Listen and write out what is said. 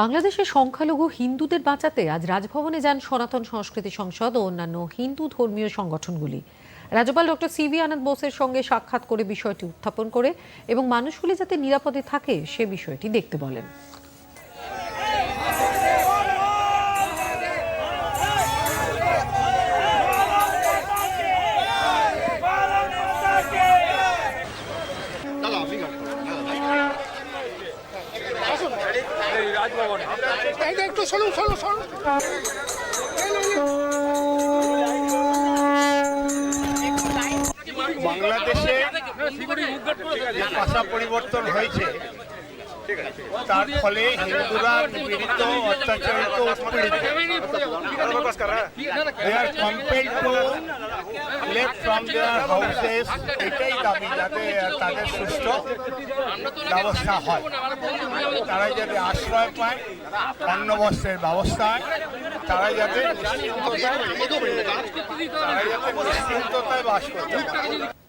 বাংলাদেশের সংখ্যালঘু হিন্দুদের বাঁচাতে আজ রাজভবনে যান সনাতন সংস্কৃতি সংসদ ও অন্যান্য হিন্দু ধর্মীয় সংগঠনগুলি। রাজ্যপাল ডক্টর সি ভি আনন্দ বোসের সঙ্গে সাক্ষাৎ করে বিষয়টি উত্থাপন করে এবং মানুষগুলি যাতে নিরাপদে থাকে সে বিষয়টি দেখতে বলেন। এইটা একটু শুনুন শুনুন শুনুন বাংলাদেশে ভাষা পরিবর্তন হয়েছে তার ফলে হিন্দুরা নিপীড়িত অত্যাচারিত উৎপীড়িত। They are from their houses এটাই দাবি যাতে তাদের সুষ্ঠু ব্যবস্থা হয়। তারা যাতে আশ্রয় পায় অন্ন বস্ত্রের ব্যবস্থা হয়। তারা যাতে নিশ্চিন্ত- তারা যাতে নিশ্চিন্ততায় বাস করতে পারে।